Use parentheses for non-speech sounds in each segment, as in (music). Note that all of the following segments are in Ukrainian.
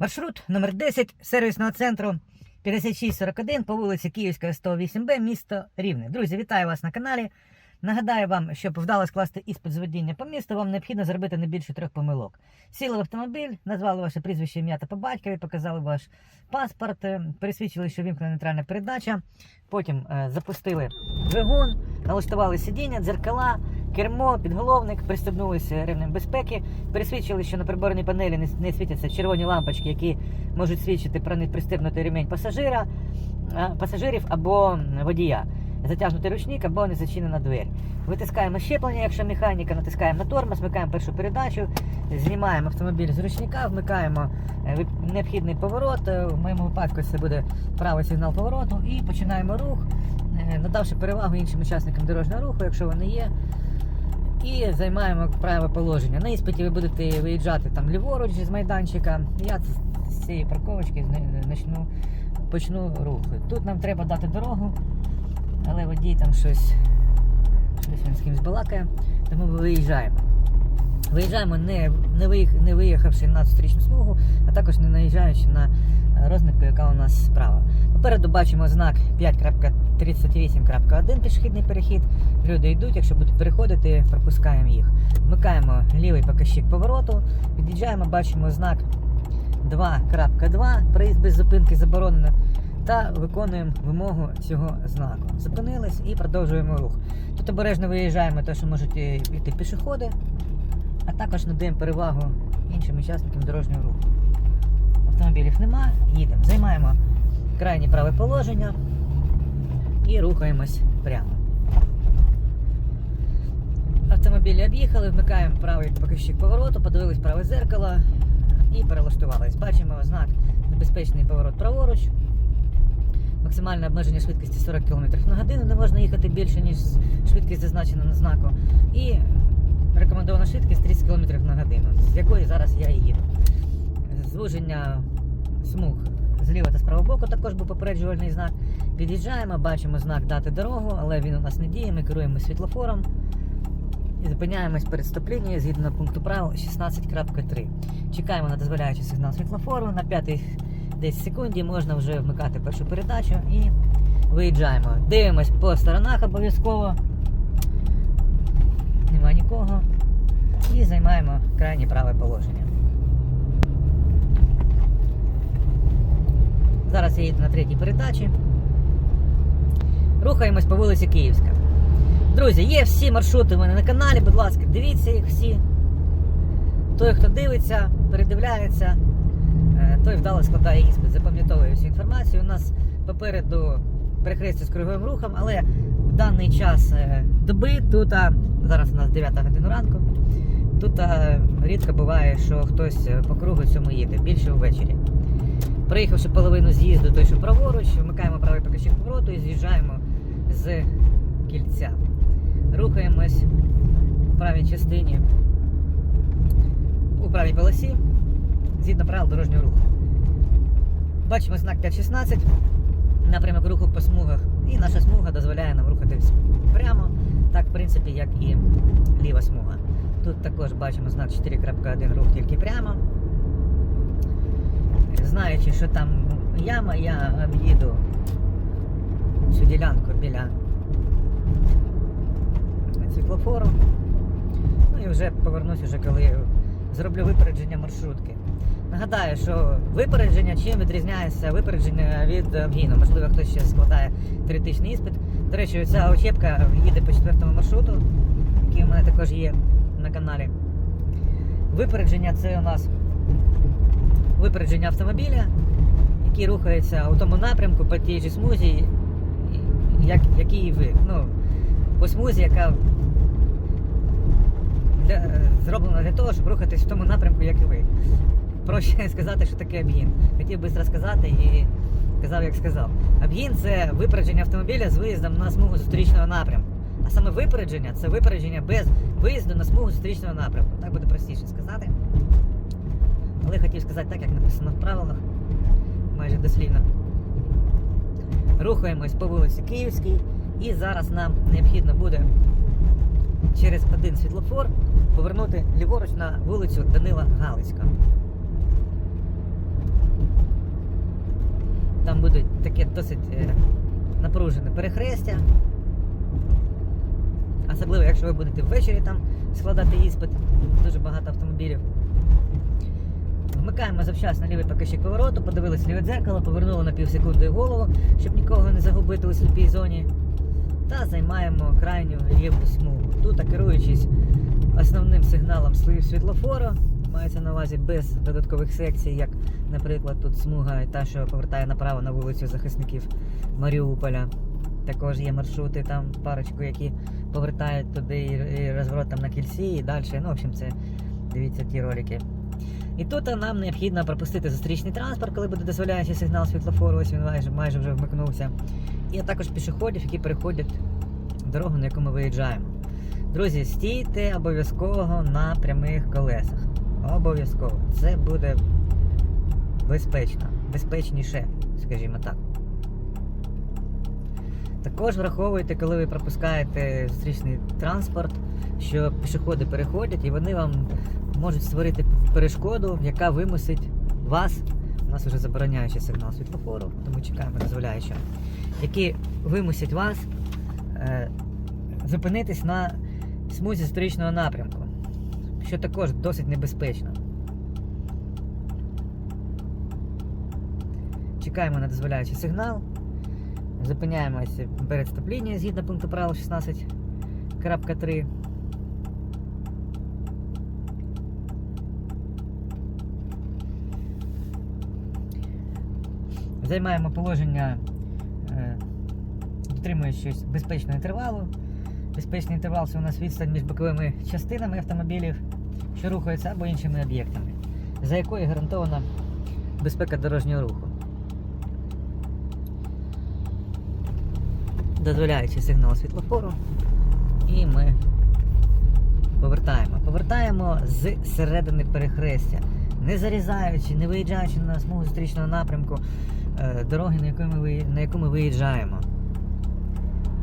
Маршрут номер 10 сервісного центру 5641 по вулиці Київська 108Б, місто Рівне. Друзі, вітаю вас на каналі. Нагадаю вам, щоб вдало скласти іспит з водіння по місту, вам необхідно зробити не більше трьох помилок. Сіли в автомобіль, назвали ваше прізвище, ім'я та по батькові, показали ваш паспорт, е, пересвідчили, що вімкнена нейтральна передача. Потім е, запустили двигун, налаштували сидіння, дзеркала, кермо, підголовник, пристебнулися ремнем безпеки, пересвідчили, що на приборній панелі не, світяться червоні лампочки, які можуть свідчити про непристебнутий ремень пасажира, пасажирів або водія. Затягнутий ручник або не зачинена двері. Витискаємо щеплення, якщо механіка, натискаємо на тормоз, вмикаємо першу передачу, знімаємо автомобіль з ручника, вмикаємо е, необхідний поворот. е, В моєму випадку це буде правий сигнал повороту, і починаємо рух, е, надавши перевагу іншим учасникам дорожнього руху, якщо вони є. І займаємо праве положення. На іспиті ви будете виїжджати там ліворуч з майданчика. Я з- цієї парковочки почну, почну рух. Тут нам треба дати дорогу, але водій там щось, щось він з кимось балакає, тому ми виїжджаємо. Виїжджаємо не, не, виїх, не виїхавши на зустрічну смугу, а також не наїжджаючи на розмітку, яка у нас справа. Попереду бачимо знак 5.38.1 пішохідний перехід. Люди йдуть, якщо будуть переходити, пропускаємо їх. Вмикаємо лівий показчик повороту, під'їжджаємо, бачимо знак 2.2, проїзд без зупинки заборонено. Та виконуємо вимогу цього знаку. Зупинились і продовжуємо рух. Тут обережно виїжджаємо, те, що можуть е, йти пішоходи, а також надаємо перевагу іншим учасникам дорожнього руху. Автомобілів нема, їдемо. Займаємо крайнє праве положення і рухаємось прямо. Автомобілі об'їхали, вмикаємо правий показчик повороту, подивились праве зеркало і перелаштувались. Бачимо знак небезпечний поворот праворуч. Максимальне обмеження швидкості 40 км на годину, не можна їхати більше, ніж швидкість зазначена на знаку. І рекомендована швидкість 30 км на годину, з якої зараз я і їду. Звуження смуг зліва та з правого боку також був попереджувальний знак. Під'їжджаємо, бачимо знак дати дорогу, але він у нас не діє, ми керуємо світлофором. І зупиняємось перед стоп-лінією згідно пункту правил 16.3. Чекаємо на дозволяючий сигнал світлофору. На п'ятій десь секунді можна вже вмикати першу передачу і виїжджаємо. Дивимось по сторонах обов'язково. Нема нікого. І займаємо крайнє праве положення. Зараз я їду на третій передачі. Рухаємось по вулиці Київська. Друзі, є всі маршрути у мене на каналі, будь ласка, дивіться їх всі. Той, хто дивиться, передивляється, е, той вдало складає іспит, запам'ятовує всю інформацію. У нас попереду перехрестя з круговим рухом, але в даний час е, доби тут, зараз у нас 9 година ранку, тут рідко буває, що хтось е, по кругу цьому їде, більше ввечері. Приїхавши половину з'їзду, той, що праворуч, вмикаємо правий показчик повороту і з'їжджаємо з кільця. Рухаємось в правій частині у правій полосі згідно правил дорожнього руху. Бачимо знак 5.16, напрямок руху по смугах, і наша смуга дозволяє нам рухатись прямо, так в принципі, як і ліва смуга. Тут також бачимо знак 4.1 рух тільки прямо. Знаючи, що там яма, я об'їду цю ділянку біля світлофору. Ну і вже повернусь, уже коли зроблю випередження маршрутки. Нагадаю, що випередження чим відрізняється випередження від обгіну. Можливо, хтось ще складає теоретичний іспит. До речі, ця очепка їде по четвертому маршруту, який у мене також є на каналі. Випередження це у нас випередження автомобіля, який рухається у тому напрямку по тій же смузі, як, який ви. Ну, по смузі, яка для, е, зроблена для того, щоб рухатись в тому напрямку, як і ви. Проще (laughs) сказати, що таке обгін. Хотів би розказати і казав, як сказав. Обгін це випередження автомобіля з виїздом на смугу зустрічного напрямку. А саме випередження це випередження без виїзду на смугу зустрічного напрямку. Так буде простіше сказати. Але хотів сказати так, як написано в правилах, майже дослівно. Рухаємось по вулиці Київській, і зараз нам необхідно буде через один світлофор повернути ліворуч на вулицю Данила Галицька. Там буде таке досить е, напружене перехрестя. Особливо, якщо ви будете ввечері там складати іспит, дуже багато автомобілів. Вмикаємо завчасно лівий покажчик повороту, подивилися ліве дзеркало, повернули на півсекунди голову, щоб нікого не загубити у сліпій зоні. Та займаємо крайню ліву смугу. Тут, керуючись основним сигналом світлофору, мається на увазі без додаткових секцій, як, наприклад, тут смуга, та, що повертає направо на вулицю захисників Маріуполя. Також є маршрути, там парочку, які повертають туди і, і розворот там на кільці і далі. Ну, в общем, це дивіться ті ролики. І тут нам необхідно пропустити зустрічний транспорт, коли буде дозволяючий сигнал світлофору, ось він майже, майже вже вмикнувся. І також пішоходів, які переходять дорогу, на яку ми виїжджаємо. Друзі, стійте обов'язково на прямих колесах. Обов'язково. Це буде безпечно, безпечніше, скажімо так. Також враховуйте, коли ви пропускаєте зустрічний транспорт, що пішоходи переходять і вони вам можуть створити перешкоду, яка вимусить вас. У нас вже забороняючий сигнал світлофору, тому чекаємо дозволяючого, які вимусять вас е, зупинитись на смузі зустрічного напрямку, що також досить небезпечно. Чекаємо на дозволяючий сигнал. Зупиняємося перед стоп-лінією згідно пункту правил 16.3. Займаємо положення, е, дотримуючись безпечного інтервалу. Безпечний інтервал це у нас відстань між боковими частинами автомобілів, що рухаються або іншими об'єктами, за якою гарантована безпека дорожнього руху. Дозволяючи сигнал світлофору, і ми повертаємо. Повертаємо з середини перехрестя, не зарізаючи, не виїжджаючи на смугу зустрічного напрямку дороги, на яку ми, на яку виїжджаємо.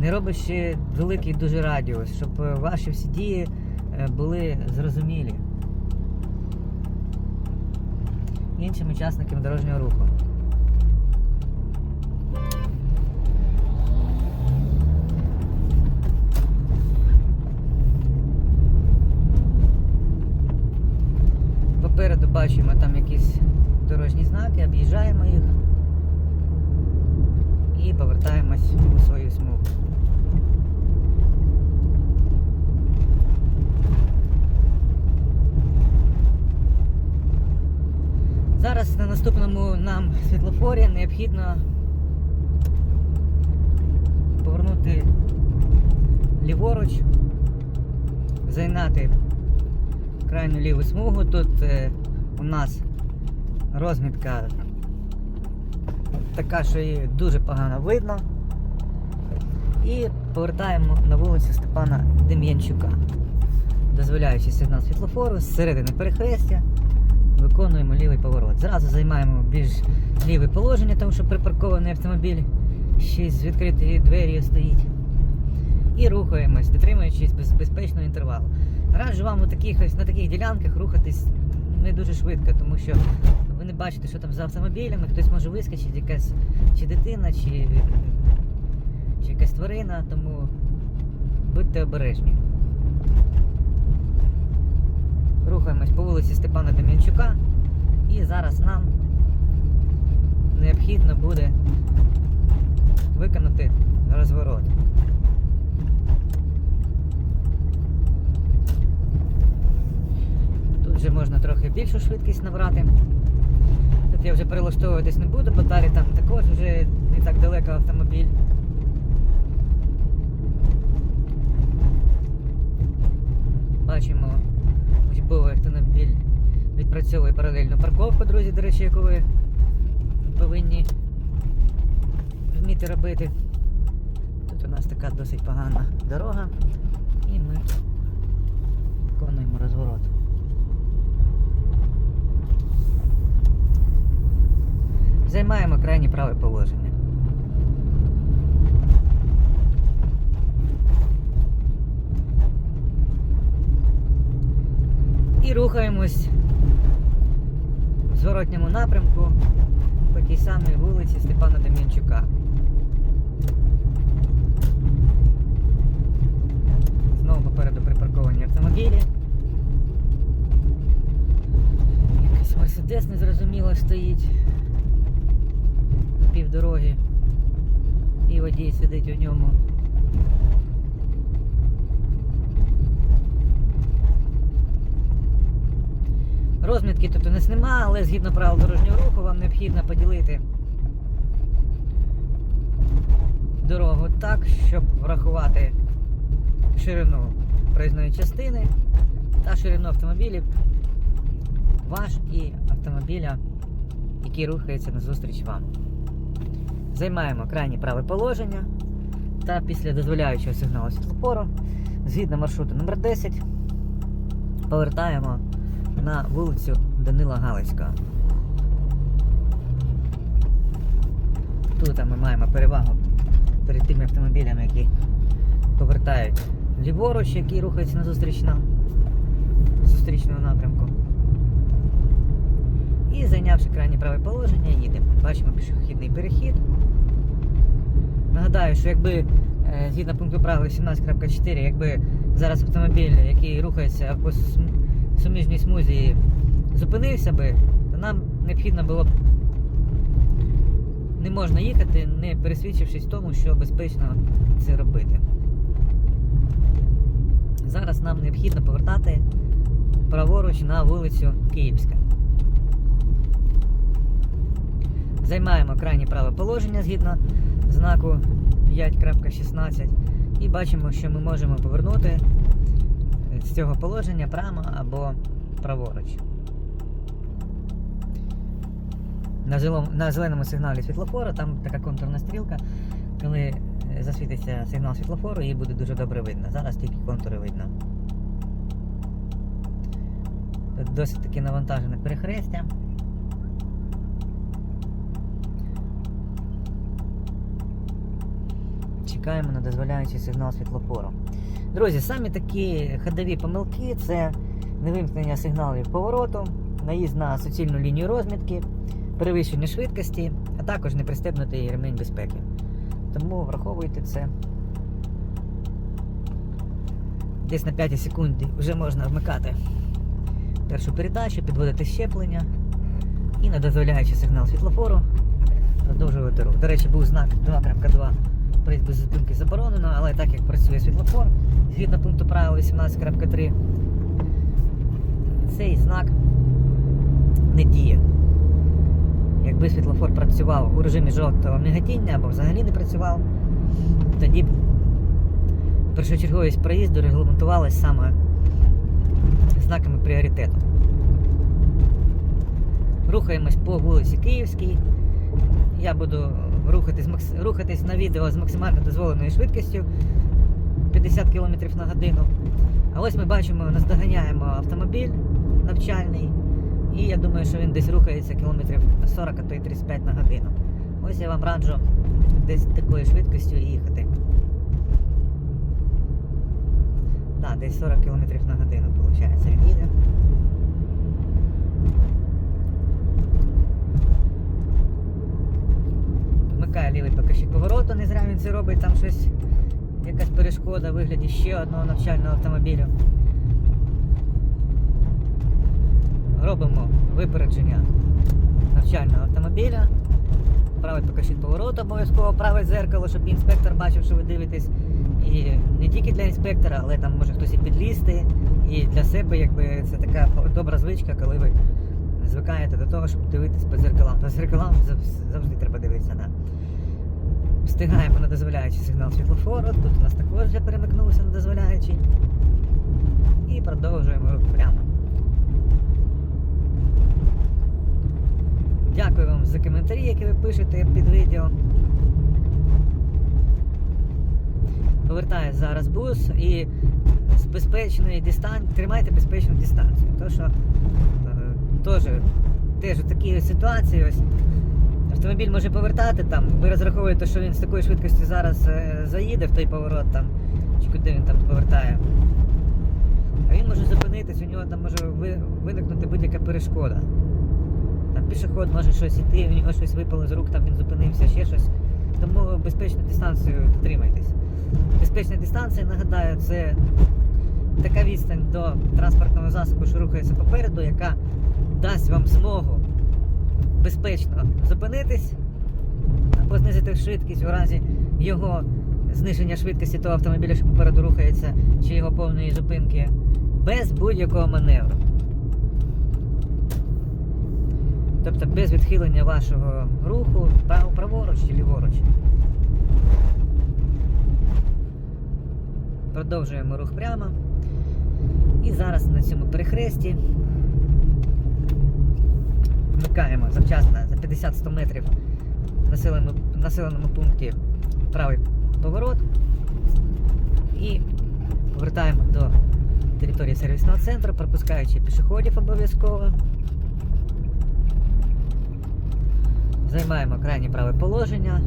Не робячи великий дуже радіус, щоб е, ваші всі дії е, були зрозумілі іншим учасникам дорожнього руху. Попереду бачимо там якісь дорожні знаки, об'їжджаємо їх повертаємось у свою смугу. Зараз на наступному нам світлофорі необхідно повернути ліворуч, зайняти крайню ліву смугу. Тут е, у нас розмітка така, що її дуже погано видно. І повертаємо на вулицю Степана Дем'янчука. Дозволяючи сигнал світлофору з середини перехрестя, виконуємо лівий поворот. Зразу займаємо більш ліве положення, тому що припаркований автомобіль ще з відкритої двері стоїть. І рухаємось, дотримуючись без- безпечного інтервалу. Раджу вам у таких, на таких ділянках рухатись не дуже швидко, тому що ви не бачите, що там за автомобілями, хтось може вискочити, якась чи дитина, чи, чи якась тварина, тому будьте обережні. Рухаємось по вулиці Степана Дем'янчука і зараз нам необхідно буде виконати розворот. Тут вже можна трохи більшу швидкість набрати. Тут я вже перелаштовуватись не буду, бо далі там також вже не так далеко автомобіль. Бачимо, учбовий автомобіль відпрацьовує паралельну парковку, друзі, до речі, яку ви повинні вміти робити. Тут у нас така досить погана дорога, і ми виконуємо розворот. Займаємо крайнє праве положення. І рухаємось в зворотньому напрямку по тій самій вулиці Степана Дем'янчука. Знову попереду припарковані автомобілі. Якийсь мерседес незрозуміло стоїть на півдороги. І водій сидить у ньому. Розмітки тут у нас нема, але згідно правил дорожнього руху вам необхідно поділити дорогу так, щоб врахувати ширину проїзної частини та ширину автомобілів ваш і автомобіля, який рухається назустріч вам. Займаємо крайнє праве положення та після дозволяючого сигналу світлофору, згідно маршруту номер 10 повертаємо на вулицю Данила Галицького. Тут ми маємо перевагу перед тими автомобілями, які повертають ліворуч, які рухаються на зустріч нам зустрічного напрямку. І зайнявши крайнє праве положення, їдемо. Бачимо пішохідний перехід. Нагадаю, що якби е, згідно пункту правил 18.4, якби зараз автомобіль, який рухається по суміжній смузі, зупинився би, то нам необхідно було б не можна їхати, не пересвідчившись тому, що безпечно це робити. Зараз нам необхідно повертати праворуч на вулицю Київська. Займаємо крайнє праве положення згідно знаку 5.16 і бачимо, що ми можемо повернути з цього положення прямо або праворуч. На, зеленому сигналі світлофора там така контурна стрілка. Коли е, засвітиться сигнал світлофору, її буде дуже добре видно. Зараз тільки контури видно. Досить таки навантажене перехрестя. Чекаємо на дозволяючий сигнал світлофору. Друзі, самі такі ходові помилки це невимкнення сигналів повороту, наїзд на суцільну лінію розмітки, перевищення швидкості, а також непристебнутий ремень безпеки. Тому враховуйте це. Десь на 5 секунді вже можна вмикати першу передачу, підводити щеплення і на дозволяючий сигнал світлофору продовжувати рух. До речі, був знак 2.2 проїзд без зупинки заборонено, але так як працює світлофор, згідно пункту правил 18.3, цей знак не діє. Якби світлофор працював у режимі жовтого мігатіння або взагалі не працював, тоді першочерговість проїзду регламентувалась саме знаками пріоритету. Рухаємось по вулиці Київській. Я буду рухатись, рухатись на відео з максимально дозволеною швидкістю 50 км на годину. А ось ми бачимо, наздоганяємо автомобіль навчальний. І я думаю, що він десь рухається кілометрів 40, а то й 35 на годину. Ось я вам раджу десь такою швидкістю їхати. Так, десь 40 км на годину, виходить, він їде. Вмикає лівий покажчик повороту, не зря він це робить, там щось, якась перешкода в вигляді ще одного навчального автомобілю. Робимо випередження навчального автомобіля. Правий покажчик повороту, обов'язково праве зеркало, щоб інспектор бачив, що ви дивитесь. І не тільки для інспектора, але там може хтось і підлізти. І для себе якби це така добра звичка, коли ви звикаєте до того, щоб дивитись по зеркалам. По зеркалам завжди треба дивитися на. Встигаємо на дозволяючий сигнал світлофору. Тут у нас також вже перемикнулося на дозволяючий. І продовжуємо рух прямо. Дякую вам за коментарі, які ви пишете під відео. Повертає зараз бус і з безпечної дистанції тримайте безпечну дистанцію. То що е, теж, теж такій ситуації ось автомобіль може повертати там, ви розраховуєте, що він з такою швидкістю зараз е, заїде в той поворот там, чи куди він там повертає. А він може зупинитись, у нього там може виникнути будь-яка перешкода. Там пішоход може щось іти, у нього щось випало з рук, там він зупинився, ще щось. Тому безпечну дистанцію дотримайтесь. Безпечна дистанція, нагадаю, це така відстань до транспортного засобу, що рухається попереду, яка дасть вам змогу безпечно зупинитись або знизити швидкість у разі його зниження швидкості того автомобіля, що попереду рухається, чи його повної зупинки, без будь-якого маневру. Тобто без відхилення вашого руху праворуч чи ліворуч. Продовжуємо рух прямо. І зараз на цьому перехресті вмикаємо завчасно за 50-100 метрів в населеному, населеному пункті правий поворот і повертаємо до території сервісного центру, пропускаючи пішоходів обов'язково. Займаємо крайнє праве положення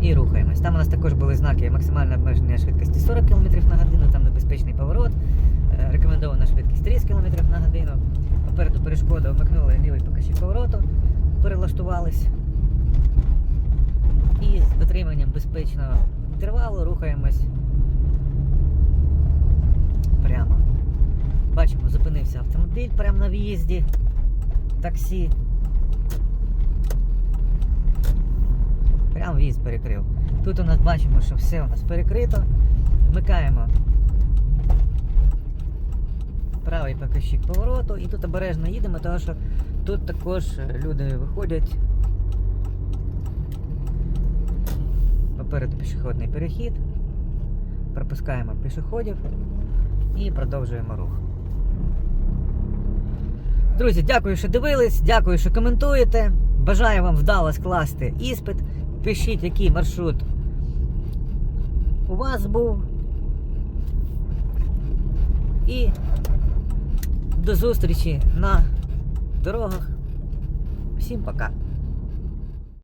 і рухаємось. Там у нас також були знаки максимальне обмеження швидкості 40 км на годину, там небезпечний поворот, рекомендована швидкість 30 км на годину. Попереду перешкода вмикнули лівий покажчик повороту, перелаштувались. І з дотриманням безпечного інтервалу рухаємось прямо. Бачимо, зупинився автомобіль прямо на в'їзді. Таксі. Прямо в'їзд перекрив. Тут у нас бачимо, що все у нас перекрито. Вмикаємо правий показчик повороту і тут обережно їдемо, тому що тут також люди виходять. Попереду пішохідний перехід. Пропускаємо пішоходів і продовжуємо рух. Друзі, дякую, що дивились, дякую, що коментуєте. Бажаю вам вдало скласти іспит. Пишіть, який маршрут у вас був. І до зустрічі на дорогах. Всім пока.